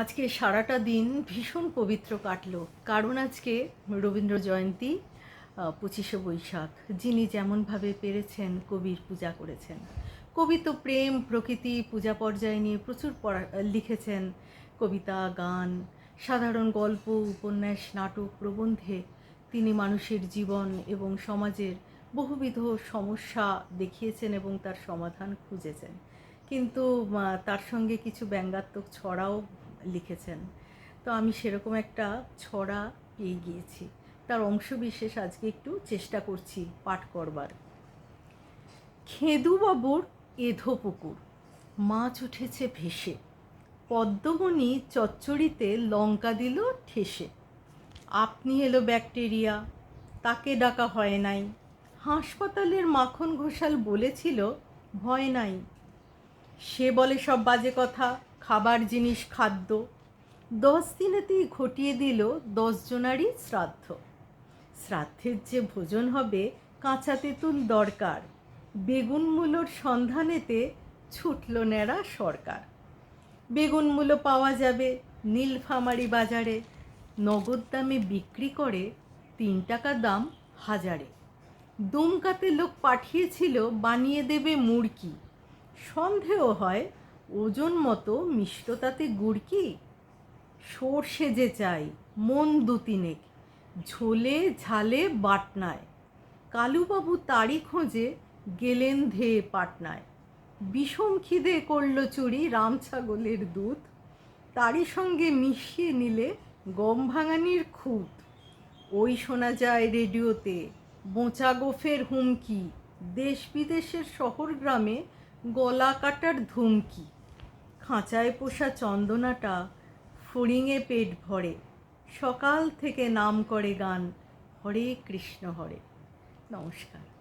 আজকে সারাটা দিন ভীষণ পবিত্র কাটলো। কারণ আজকে রবীন্দ্র জয়ন্তী পঁচিশে বৈশাখ, যিনি যেমনভাবে পেরেছেন কবির পূজা করেছেন। কবি তো প্রেম, প্রকৃতি, পূজা পর্যায় নিয়ে প্রচুর পড়া, লিখেছেন কবিতা, গান, সাধারণ গল্প, উপন্যাস, নাটক প্রবন্ধে তিনি মানুষের জীবন এবং সমাজের বহুবিধ সমস্যা দেখিয়েছেন এবং তার সমাধান খুঁজেছেন। কিন্তু তার সঙ্গে কিছু ব্যঙ্গাত্মক ছড়াও লিখেছেন। তো আমি সেরকম একটা ছড়া পেয়ে গিয়েছি। তার অংশবিশেষ আজকে একটু চেষ্টা করছি পাঠ করবার। খেদুবাবুর এধো পুকুর মাছ উঠেছে ভেসে। পদ্মমণি চচ্চড়িতে লঙ্কা দিল ঠেসে। আপনি এলো ব্যাকটেরিয়া, তাকে ডাকা হয় নাই। হাসপাতালের মাখন ঘোষাল বলেছিল, ভয় নাই। সে বলে সব বাজে কথা। খাবার জিনিস, খাদ্য। দশ দিনেতেই ঘটিয়ে দিল দশজনারই শ্রাদ্ধ। শ্রাদ্ধের যে ভোজন হবে, কাঁচা তেঁতুল দরকার। বেগুন মূলোর সন্ধানেতে ছুটল ন্যাড়া সরকার। বেগুন মূলো পাওয়া যাবে নীলফামারি বাজারে। নগদ দামে বিক্রি করে তিন টাকা দাম হাজারে। দুমকাতে লোক পাঠিয়েছিল, বানিয়ে দেবে মুড়কি। সন্দেহ হয় ওজন মতো মিষ্টতাতে গুড় কি? সর্ষে যে চাই, মন দু তিনেক ঝোলে ঝালে বাটনায়। কালুবাবু তারই খোঁজে গেলেন ধেয়ে পাটনায়। বিষম খিদে করল চুরি রাম ছাগলের দুধ। তারই সঙ্গে মিশিয়ে নিলে গম ভাঙানির খুঁত। ওই শোনা যায় রেডিওতে, বোঁচা গোফের হুমকি, দেশ বিদেশের শহর গ্রামে গলা কাটার ধুমকি। খাঁচায় পোষা চন্দনাটা ফড়িংয়ে পেট ভরে। সকাল থেকে নাম করে গান, হরে কৃষ্ণ হরে। নমস্কার।